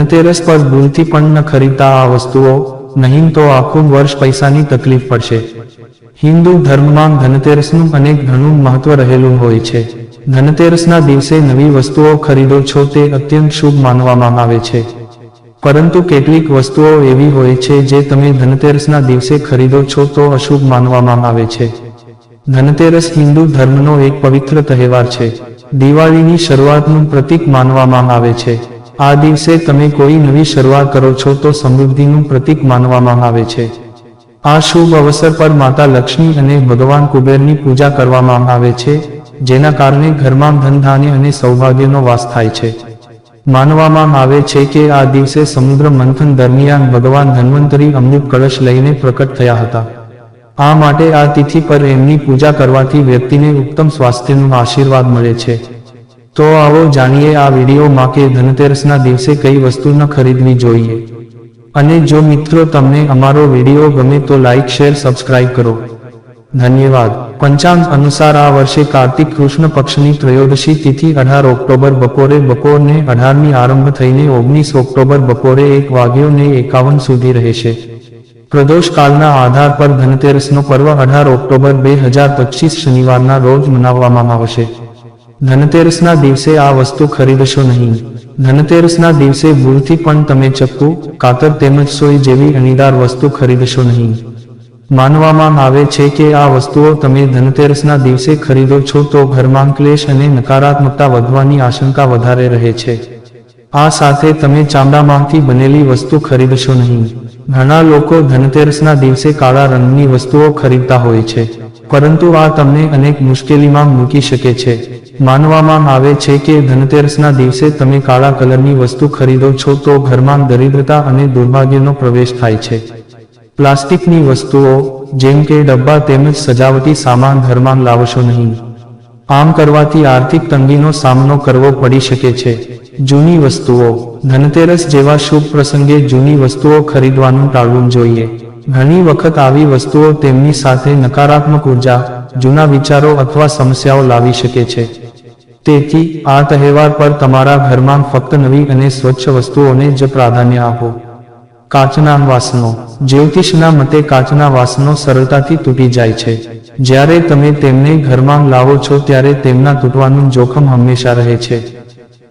ધનતેરસ પર ભૂલથી પણ ન ખરીદતા આ વસ્તુઓ, નહીં તો આખું વર્ષ પૈસાની તકલીફ પડશે. હિન્દુ ધર્મમાં ધનતેરસનું અનેક ઘણું મહત્વ રહેલું હોય છે. ધનતેરસના દિવસે નવી વસ્તુઓ ખરીદો છો તે અત્યંત શુભ માનવામાં આવે છે. પરંતુ કેટલીક વસ્તુઓ એવી હોય છે જે તમે ધનતેરસના દિવસે ખરીદો છો તો અશુભ માનવામાં આવે છે. ધનતેરસ હિન્દુ ધર્મનો એક પવિત્ર તહેવાર છે. દિવાળીની શરૂઆતનું પ્રતીક માનવામાં આવે છે. આ દિવસે તમે કોઈ નવી શરૂઆત કરો છો તો સમૃદ્ધિનું પ્રતીક માનવામાં આવે છે. આ શુભ અવસર પર માતા લક્ષ્મી અને ભગવાન કુબેરની પૂજા કરવામાં આવે છે, જેના કારણે ઘરમાં ધનધાન્ય અને સૌભાગ્યનો વાસ થાય છે. માનવામાં આવે છે કે આ દિવસે સમુદ્ર મંથન દરમિયાન ભગવાન ધન્વંતરી અમૃત કળશ લઈને પ્રકટ થયા હતા. આ માટે આ તિથિ પર એમની પૂજા કરવાથી વ્યક્તિને ઉત્તમ સ્વાસ્થ્યનો આશીર્વાદ મળે છે. તો આવો જાણીએ આ વિડીયોમાં કે ધનતેરસના દિવસે કઈ વસ્તુ ન ખરીદવી જોઈએ. અને જો મિત્રો તમને અમારો વીડિયો ગમે તો લાઈક, શેર, સબસ્ક્રાઇબ કરો. ધન્યવાદ. પંચાંગ અનુસાર આ વર્ષે કાર્તિક કૃષ્ણ પક્ષની ત્રયોદશી તિથિ અઢાર ઓક્ટોબર બપોરે બપોરને અઢારની આરંભ થઈને ઓગણીસ ઓક્ટોબર બપોરે એક વાગ્યો ને એકાવન સુધી રહેશે. પ્રદોષકાળના આધાર પર ધનતેરસનો પર્વ અઢાર ઓક્ટોબર બે હજાર પચીસ શનિવારના રોજ મનાવવામાં આવશે. ધનતેરસના દિવસે આ વસ્તુ ખરીદશો નહીં. ધનતેરસના દિવસે ભૂલથી પણ તમે ચપ્પુ કાતર તેમજ સોય જેવી અણીદાર વસ્તુ ખરીદશો નહીં. માનવામાં આવે છે કે આ વસ્તુઓ તમે ધનતેરસના દિવસે ખરીદો છો તો ઘરમાં ક્લેશ અને નકારાત્મકતા વધવાની આશંકા વધારે રહે છે. આ સાથે તમે ચામડામાંથી બનેલી વસ્તુ ખરીદશો નહીં. ઘણા લોકો ધનતેરસના દિવસે કાળા રંગની વસ્તુઓ ખરીદતા હોય છે. પરંતુ આ તમને અનેક મુશ્કેલીમાં મૂકી શકે છે. માનવામાં આવે છે કે ધનતેરસના દિવસે તમે કાળા કલરની વસ્તુ ખરીદો છો તો ઘરમાં દરિદ્રતા અને દુર્ભાગ્યનો પ્રવેશ થાય છે. પ્લાસ્ટિકની વસ્તુઓ, જેમ કે ડબ્બા તેમજ સજાવટી સામાન ઘરમાં લાવશો નહીં. આમ કરવાથી આર્થિક તંગીનો સામનો કરવો પડી શકે છે. જૂની વસ્તુઓ, ધનતેરસ જેવા શુભ પ્રસંગે જૂની વસ્તુઓ ખરીદવાનું ટાળવું જોઈએ. ઘણી વખત આવી વસ્તુઓ તેમની સાથે નકારાત્મક ઊર્જા, જૂના વિચારો અથવા સમસ્યાઓ લાવી શકે છે. તેથી, આ તહેવાર પર તમારા ઘરમાં ફક્ત નવી અને સ્વચ્છ વસ્તુઓને જ પ્રાધાન્ય આપો. કાચના વાસનો જ્યોતિષના મતે કાચના વાસનો સરળતાથી તૂટી જાય છે. જ્યારે તમે તેમને ઘરમાં લાવો છો ત્યારે તેમના તૂટવાનું જોખમ હંમેશા રહે છે.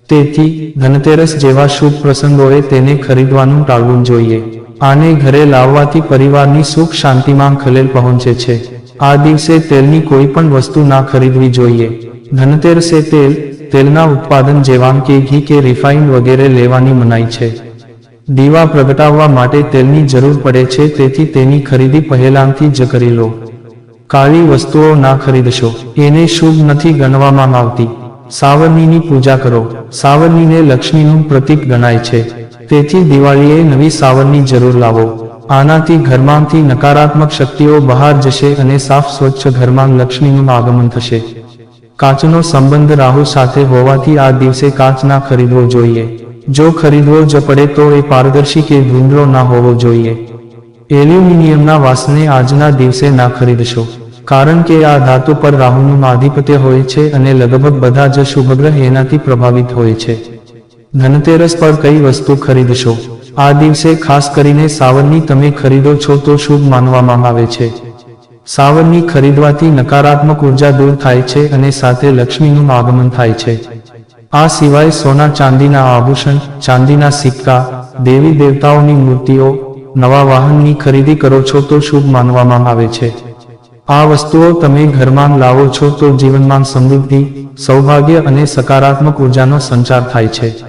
તેથી, ધનતેરસ જેવા શુભ પ્રસંગોએ તેને ખરીદવાનું ટાળવું જોઈએ. આને ઘરે લાવવાથી પરિવારની સુખ શાંતિમાં ખલેલ પહોંચે છે. આ દિવસે તેલની કોઈ પણ વસ્તુ ના ખરીદવી જોઈએ. ધનતેરસે તેલ, તેલના ઉત્પાદન જેવાં કે ઘી કે રિફાઇન વગેરે લેવાની મનાઈ છે. દીવા પ્રગટાવવા માટે તેલની જરૂર પડે છે, તેથી તેની ખરીદી પહેલાંથી જ કરી લો. કાળી વસ્તુઓ ના ખરીદશો. એને શુભ નથી ગણવામાં આવતી. સાવરણીની પૂજા કરો. સાવરણીને લક્ષ્મીનું પ્રતીક ગણાય છે. તેથી દિવાળીએ નવી સાવરની જરૂર લાવો. આનાથી ઘરમાંથી નકારાત્મક શક્તિઓ બહાર જશે અને સાફ સ્વચ્છ ઘરમાં લક્ષ્મીનું આગમન થશે. કાચનો સંબંધ રાહુ સાથે હોવાથી આ દિવસે કાચ ખરીદવો જોઈએ. જો ખરીદવો જ પડે તો એ પારદર્શી કે ધૂંધળો ના હોવો જોઈએ. એલ્યુમિનિયમના વાસને આજના દિવસે ના ખરીદશો. કારણ કે આ ધાતુ પર રાહુનું આધિપત્ય હોય છે અને લગભગ બધા જ શુભગ્રહ એનાથી પ્રભાવિત હોય છે. ધનતેરસ પર કઈ વસ્તુ ખરીદશો? આ દિવસે ખાસ કરીને સાવરની તમે ખરીદો છો તો શુભ માનવામાં આવે છે. સાવરની ખરીદવાથી નકારાત્મક ઊર્જા દૂર થાય છે અને સાથે લક્ષ્મીનું આગમન થાય છે. આ સિવાય સોના ચાંદીના આભૂષણ, ચાંદીના સિક્કા, દેવી દેવતાઓની મૂર્તિઓ, નવા વાહનની ખરીદી કરો છો તો શુભ માનવામાં આવે છે. આ વસ્તુઓ તમે ઘરમાં લાવો છો તો જીવનમાં સમૃદ્ધિ, સૌભાગ્ય અને સકારાત્મક ઉર્જાનો સંચાર થાય છે.